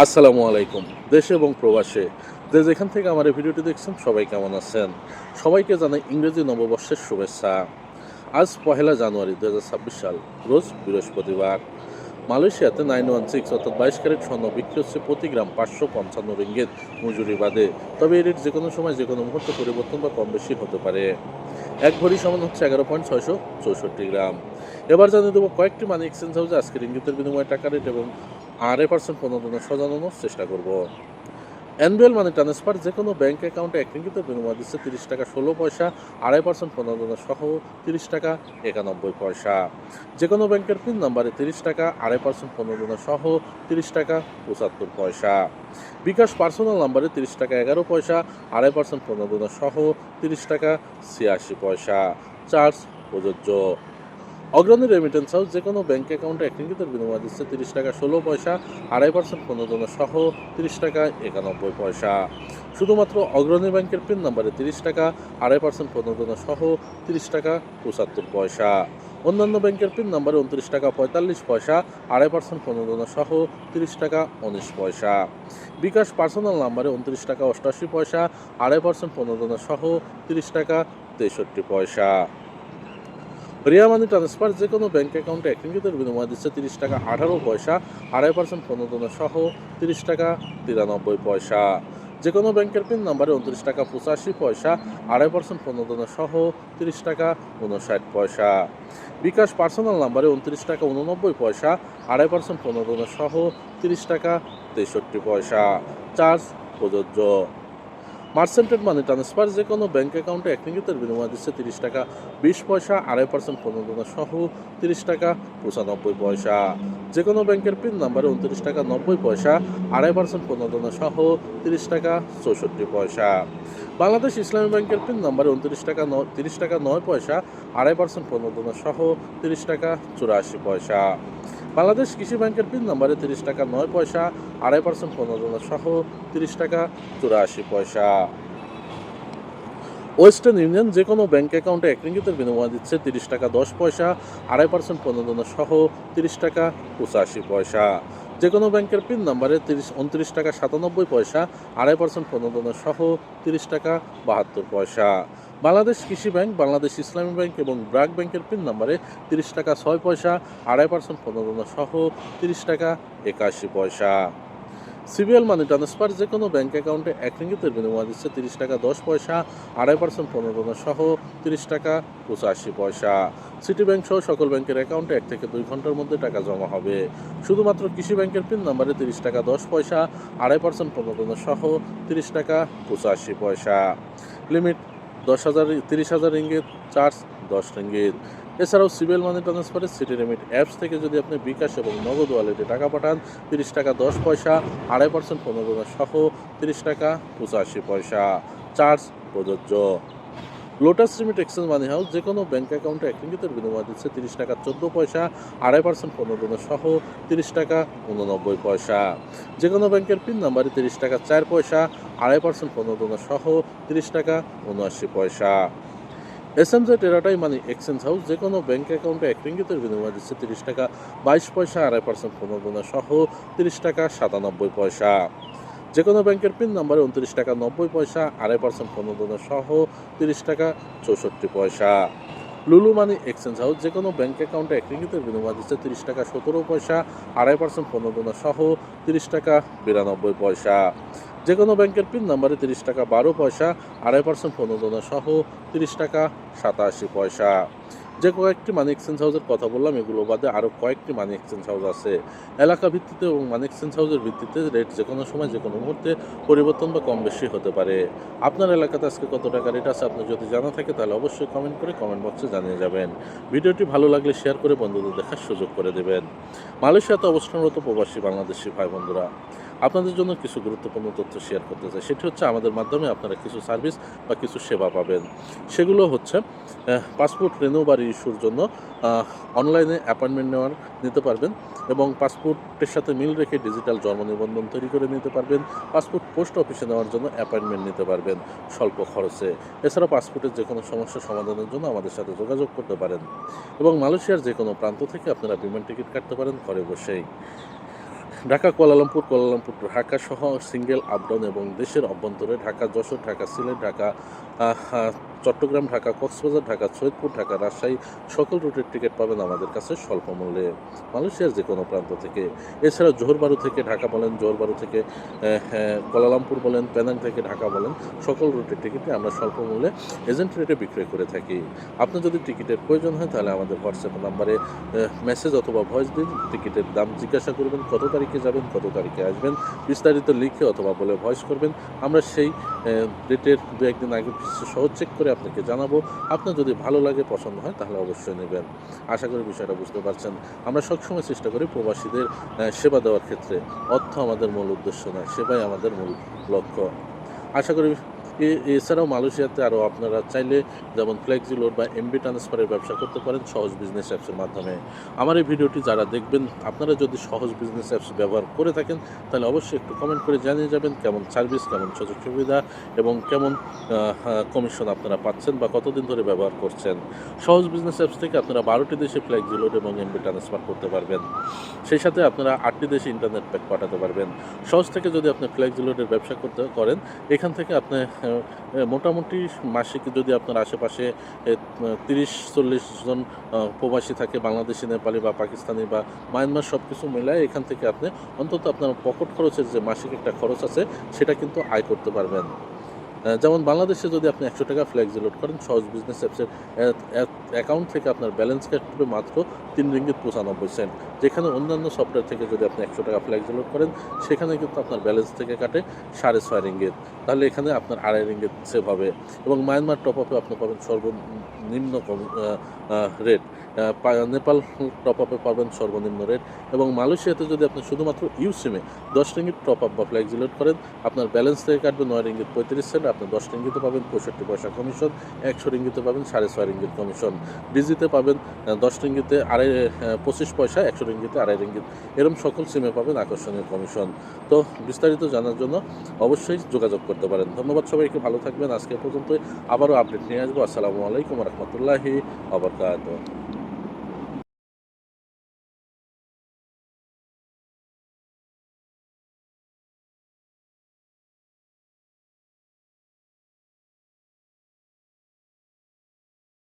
আসসালামু আলাইকুম, দেশে এবং প্রবাসে। যে যেখান থেকে আমার এই ভিডিওটি দেখছেন, সবাই কেমন আছেন? সবাইকে জানাই ইংরেজি নববর্ষের শুভেচ্ছা। আজ পহেলা জানুয়ারি দু হাজার ছাব্বিশ সাল, রোজ বৃহস্পতিবার। মালয়েশিয়াতে নাইন ওয়ান সিক্স অর্থাৎ বাইশ ক্যারেট স্বর্ণ বিক্রি হচ্ছে প্রতি গ্রাম পাঁচশো পঞ্চান্ন রিঙ্গিত মজুরি বাদে। তবে এই রেট যে কোনো সময় যে কোনো মুহূর্তে পরিবর্তন বা কম বেশি হতে পারে। এক ভরি সমান হচ্ছে এগারো পয়েন্ট ছয়শো চৌষট্টি গ্রাম। এবার জানিয়ে দেবো কয়েকটি মানি এক্সচেঞ্জ হাউসে আজকের ইঙ্গিতের বিনিময়ে টাকা রেট এবং আড়াই পার্সেন্ট প্রণোদনা সাজানোর চেষ্টা করব। অ্যানুয়াল মানি ট্রান্সফার যে কোনো ব্যাঙ্ক অ্যাকাউন্টে এক রিঙ্গিত বিনিময় দিচ্ছে তিরিশ টাকা ষোলো পয়সা, আড়াই পার্সেন্ট প্রণোদনা সহ তিরিশ টাকা একানব্বই পয়সা। যে কোনো ব্যাংকের পিন নাম্বারে তিরিশ টাকা, আড়াই পার্সেন্ট প্রণোদনা সহ তিরিশ টাকা পঁচাত্তর পয়সা। বিকাশ পার্সোনাল নাম্বারে তিরিশ টাকা এগারো পয়সা, আড়াই পার্সেন্ট প্রণোদনা সহ তিরিশ টাকা ছিয়াশি পয়সা। চার্জ প্রযোজ্য। অগ্রণী রেমিটেন্স হাউস যে কোনো ব্যাঙ্ক অ্যাকাউন্টে এক রিঙ্গিতের বিনিময় দিচ্ছে তিরিশ টাকা ষোলো পয়সা, আড়াই পার্সেন্ট পনেরো প্রণোদনা সহ তিরিশ টাকা একানব্বই পয়সা। শুধুমাত্র অগ্রণী ব্যাংকের পিন নাম্বারে তিরিশ টাকা, আড়াই পার্সেন্ট পনেরো প্রণোদনা সহ তিরিশ টাকা পঁচাত্তর পয়সা। অন্যান্য ব্যাংকের পিন নাম্বারে উনত্রিশ টাকা পঁয়তাল্লিশ পয়সা, আড়াই পার্সেন্ট পনেরো প্রণোদনা সহ তিরিশ টাকা উনিশ পয়সা। বিকাশ পার্সোনাল নাম্বারে উনত্রিশ টাকা অষ্টাশি পয়সা, আড়াই পার্সেন্ট পনেরো প্রণোদনা সহ তিরিশ টাকা তেষট্টি পয়সা। রিয়া মানি ট্রান্সফার যে কোনো ব্যাঙ্ক অ্যাকাউন্টে এক রিঙ্গিতের বিনিময় দিচ্ছে তিরিশ টাকা আঠারো পয়সা, আড়াই পার্সেন্ট প্রণোদনা সহ তিরিশ টাকা তিরানব্বই পয়সা। যে কোনো ব্যাংকের পিন নাম্বারে উনত্রিশ টাকা পঁচাশি পয়সা, আড়াই পার্সেন্ট প্রণোদনা সহ তিরিশ টাকা উনষাট পয়সা। বিকাশ পার্সোনাল নাম্বারে উনত্রিশ টাকা উননব্বই পয়সা, আড়াই পার্সেন্ট প্রণোদনা সহ তিরিশ টাকা তেষট্টি পয়সা। চার্জ প্রযোজ্য। মার্সেন্টেড মানি ট্রান্সফার যে কোনো ব্যাঙ্ক অ্যাকাউন্টে এক রিঙ্গিতের বিনিময় দিচ্ছে তিরিশ টাকা, বিশ পয়সা, আড়াই পার্সেন্ট প্রণোদনা সহ তিরিশ টাকা, পঁচানব্বই পয়সা। যে কোনো ব্যাংকের পিন নাম্বারে উনত্রিশ টাকা, নব্বই পয়সা, আড়াই পার্সেন্ট প্রণোদনা সহ তিরিশ টাকা, চৌষট্টি পয়সা। বাংলাদেশ ইসলামী ব্যাংকের পিন নাম্বারে উনত্রিশ টাকা তিরিশ টাকা, নয় পয়সা, আড়াই পার্সেন্ট প্রণোদনা সহ তিরিশ টাকা, চুরাশি পয়সা। বাংলাদেশ কৃষি ব্যাংকের পিন নাম্বারে তিরিশ টাকা নয় পয়সা, আড়াই পার্সেন্ট প্রণোদনা সহ তিরিশ টাকা চুরাশি পয়সা। ওয়েস্টার্ন ইউনিয়ন যে কোনো ব্যাঙ্ক অ্যাকাউন্টে এক রিঙ্গিতের বিনিময় দিচ্ছে তিরিশ টাকা দশ পয়সা, আড়াই পার্সেন্ট প্রণোদনা সহ তিরিশ টাকা পঁচাশি পয়সা। যে কোনো ব্যাংকের পিন নাম্বারে তিরিশ, উনত্রিশ টাকা সাতানব্বই পয়সা, আড়াই পার্সেন্ট প্রণোদনা সহ তিরিশ টাকা বাহাত্তর পয়সা। বাংলাদেশ কৃষি ব্যাংক, বাংলাদেশ ইসলামী ব্যাংক এবং ব্রাক ব্যাংকের পিন নাম্বারে তিরিশ টাকা ছয় পয়সা, আড়াই পার্সেন্ট প্রণোদনা সহ তিরিশ টাকা একাশি পয়সা। সিবিএল মানি ট্রান্সফার যে কোনো ব্যাংক অ্যাকাউন্টে এক রিঙ্গিতের বিনিময় দিচ্ছে তিরিশ টাকা দশ পয়সা, আড়াই পার্সেন্ট প্রণোদনা সহ তিরিশ টাকা পঁচাশি পয়সা। সিটি ব্যাংক সহ সকল ব্যাংকের অ্যাকাউন্টে এক থেকে দুই ঘণ্টার মধ্যে টাকা জমা হবে। শুধুমাত্র কৃষি ব্যাংকের পিন নাম্বারে তিরিশ টাকা দশ পয়সা, আড়াই পার্সেন্ট প্রণোদনা সহ তিরিশ টাকা পঁচাশি পয়সা। লিমিট দশ হাজার, তিরিশ হাজার রিঙ্গিত চার্জ দশ রিঙ্গিত এছাড়াও সিভিল মানি ট্রান্সফারের সিটি রেমিট অ্যাপস থেকে যদি আপনি বিকাশ এবং নগদ ওয়ালেটে টাকা পাঠান, তিরিশ টাকা দশ পয়সা, আড়াই পার্সেন্ট পনেরো সহ তিরিশ টাকা পঁচাশি পয়সা। চার্জ প্রযোজ্য। Lotus remit exchange money house যে কোনো ব্যাংক অ্যাকাউন্টে এক রিঙ্গিতের বিনিময় দিচ্ছে তিরিশ টাকা চোদ্দ পয়সা, আড়াই পার্সেন্ট পনেরো প্রণোদনা সহ তিরিশ টাকা উননব্বই পয়সা। যে কোনো ব্যাংকের পিন নাম্বারে তিরিশ টাকা চার পয়সা, আড়াই পার্সেন্ট পনেরো প্রণোদনা সহ তিরিশ টাকা উনআশি পয়সা। এস এম জে টেরাটাই মানি এক্সচেঞ্জ হাউস যে কোনো ব্যাংক অ্যাকাউন্টে এক রিঙ্গিতের বিনিময় দিচ্ছে তিরিশ টাকা, বাইশ পয়সা, আড়াই পার্সেন্ট পনেরো প্রণোদনা সহ তিরিশ টাকা সাতানব্বই পয়সা। যে কোনো ব্যাংকের পিন নাম্বারে উনত্রিশ টাকা নব্বই পয়সা, আড়াই পার্সেন্ট প্রণোদনা সহ তিরিশ টাকা চৌষট্টি পয়সা। লুলু মানি এক্সচেঞ্জ হাউস যে কোনো ব্যাংক অ্যাকাউন্টে এক রিঙ্গিতের বিনিময় দিচ্ছে তিরিশ টাকা সতেরো পয়সা, আড়াই পার্সেন্ট প্রণোদনা সহ তিরিশ টাকা বিরানব্বই পয়সা। যে কোনো ব্যাংকের পিন নাম্বারে তিরিশ টাকা বারো পয়সা, আড়াই পার্সেন্ট প্রণোদনা সহ তিরিশ টাকা সাতাশি পয়সা। যে কয়েকটি মানি এক্সচেঞ্জ হাউসের কথা বললাম, এগুলো বাদে আরও কয়েকটি মানি এক্সচেঞ্জ হাউস আছে। এলাকা ভিত্তিতে এবং মানি এক্সচেঞ্জ হাউসের ভিত্তিতে রেট যে কোনো সময় যে কোনো মুহূর্তে পরিবর্তন বা কম বেশি হতে পারে। আপনার এলাকাতে আজকে কত টাকা রেট আছে আপনি যদি জানা থাকে তাহলে অবশ্যই কমেন্ট করে কমেন্ট বক্সে জানিয়ে যাবেন। ভিডিওটি ভালো লাগলে শেয়ার করে বন্ধুদের দেখার সুযোগ করে দেবেন। মালয়েশিয়াতে অবস্থানরত প্রবাসী বাংলাদেশি ভাই বন্ধুরা আপনাদের জন্য কিছু গুরুত্বপূর্ণ তথ্য শেয়ার করতে চাই। সেটি হচ্ছে আমাদের মাধ্যমে আপনারা কিছু সার্ভিস বা কিছু সেবা পাবেন। সেগুলো হচ্ছে পাসপোর্ট রেনু বা ইস্যুর জন্য অনলাইনে অ্যাপয়েন্টমেন্ট নেওয়ার নিতে পারবেন এবং পাসপোর্টের সাথে মিল রেখে ডিজিটাল জন্ম নিবন্ধন তৈরি করে নিতে পারবেন। পাসপোর্ট পোস্ট অফিসে নেওয়ার জন্য অ্যাপয়েন্টমেন্ট নিতে পারবেন স্বল্প খরচে। এছাড়া পাসপোর্টের যে কোনো সমস্যা সমাধানের জন্য আমাদের সাথে যোগাযোগ করতে পারেন। এবং মালয়েশিয়ার যে কোনো প্রান্ত থেকে আপনারা বিমান টিকিট কাটতে পারেন ঘরে বসেই। ঢাকা কুয়ালালামপুর কুয়ালালামপুর ঢাকা সহ সিঙ্গেল আপডাউন এবং দেশের অভ্যন্তরে ঢাকা যশোর ঢাকা সিলেট ঢাকা চট্টগ্রাম ঢাকা কক্সবাজার ঢাকা সৈয়দপুর ঢাকা রাজশাহী সকল রুটের টিকিট পাবেন আমাদের কাছে স্বল্প মূল্যে। মালয়েশিয়ার যে কোনো প্রান্ত থেকে। এছাড়া জোহরবারু থেকে ঢাকা বলেন জোহরবারু থেকে হ্যাঁ, কুয়ালালামপুর বলেন পেনাং থেকে ঢাকা বলেন সকল রুটের টিকিটে আমরা স্বল্প মূল্যে এজেন্ট রেটে বিক্রয় করে থাকি। আপনার যদি টিকিটের প্রয়োজন হয় তাহলে আমাদের হোয়াটসঅ্যাপ নাম্বারে মেসেজ অথবা ভয়েস দিন টিকিটের দাম জিজ্ঞাসা করবেন কত তারিখে যাবেন, কত তারিখে আসবেন, বিস্তারিত লিখে অথবা বলে ভয়েস করবেন। আমরা সেই ডেটের দু একদিন আগে সহজ চেক করে আপনাকে জানাব। আপনার যদি ভালো লাগে, পছন্দ হয়, তাহলে অবশ্যই নেবেন। আশা করি বিষয়টা বুঝতে পারছেন। আমরা সবসময় চেষ্টা করি প্রবাসীদের সেবা দেওয়ার ক্ষেত্রে। অর্থ আমাদের মূল উদ্দেশ্য নয়, সেবাই আমাদের মূল লক্ষ্য। আশা করি এছাড়াও মালয়েশিয়াতে আরও আপনারা চাইলে যেমন ফ্লেক্সি লোড বা এমবি ট্রান্সফারের ব্যবসা করতে পারেন সহজ বিজনেস অ্যাপসের মাধ্যমে। আমার এই ভিডিওটি যারা দেখবেন, আপনারা যদি সহজ বিজনেস অ্যাপস ব্যবহার করে থাকেন, তাহলে অবশ্যই একটু কমেন্ট করে জানিয়ে যাবেন কেমন সার্ভিস কেমন সুযোগ সুবিধা এবং কেমন কমিশন আপনারা পাচ্ছেন বা কতদিন ধরে ব্যবহার করছেন। সহজ বিজনেস অ্যাপস থেকে আপনারা বারোটি দেশে ফ্লেক্সি লোড এবং এমবি ট্রান্সফার করতে পারবেন। সেই সাথে আপনারা আটটি দেশে ইন্টারনেট প্যাক পাঠাতে পারবেন। সহজ থেকে যদি আপনি ফ্লেক্সি লোডের ব্যবসা করতে করেন, এখান থেকে আপনি মোটামুটি মাসিক যদি আপনার আশেপাশে তিরিশ, চল্লিশ জন প্রবাসী থাকে, বাংলাদেশি, নেপালি বা পাকিস্তানি বা মায়ানমার সব কিছু মিলায় এখান থেকে আপনি অন্তত আপনার পকেট খরচের যে মাসিক একটা খরচ আছে, সেটা কিন্তু আয় করতে পারবেন। যেমন বাংলাদেশে যদি আপনি একশো টাকা ফ্ল্যাক্স লোড করেন, সহজ বিজনেস অ্যাপসের অ্যাকাউন্ট থেকে আপনার ব্যালেন্স কাটবে মাত্র তিন রিঙ্গিত পঁচানব্বই সেন্ট যেখানে অন্যান্য সফটওয়্যার থেকে যদি আপনি একশো টাকা ফ্ল্যাক্স লোড করেন, সেখানে কিন্তু আপনার ব্যালেন্স থেকে কাটে সাড়ে ছয় রিঙ্গিত তাহলে এখানে আপনার আড়াই রিঙ্গিত সেভ হবে এবং মায়ানমার টপ আপে আপনি পাবেন সর্বনিম্ন কম রেট নেপাল টপ আপে পাবেন সর্বনিম্ন রেট এবং মালয়েশিয়াতে যদি আপনি শুধুমাত্র ইউ সিমে দশ রিঙ্গিত টপ আপ বা ফ্ল্যাক্স লোড করেন, আপনার ব্যালেন্স থেকে কাটবে নয় রিঙ্গিত পঁয়ত্রিশ সেন্ট আপনি দশ রিঙ্গিতে পাবেন, পঁয়ষট্টি পয়সা কমিশন, একশো রিঙ্গিতে পাবেন, সাড়ে ছয় রিঙ্গিত কমিশন। ডিজিতে পাবেন দশ রিঙ্গিতে আড়াই পঁচিশ পয়সা, একশো রিঙ্গিতে আড়াই রিঙ্গিত। এরকম সকল সিমে পাবেন আকর্ষণীয় কমিশন। তো বিস্তারিত জানার জন্য অবশ্যই যোগাযোগ করতে পারেন। ধন্যবাদ সবাইকে, ভালো থাকবেন। আজকে পর্যন্ত আবারও আপডেট নিয়ে আসব। আসসালামু আলাইকুম রহমতুল্লাহি আবরকাত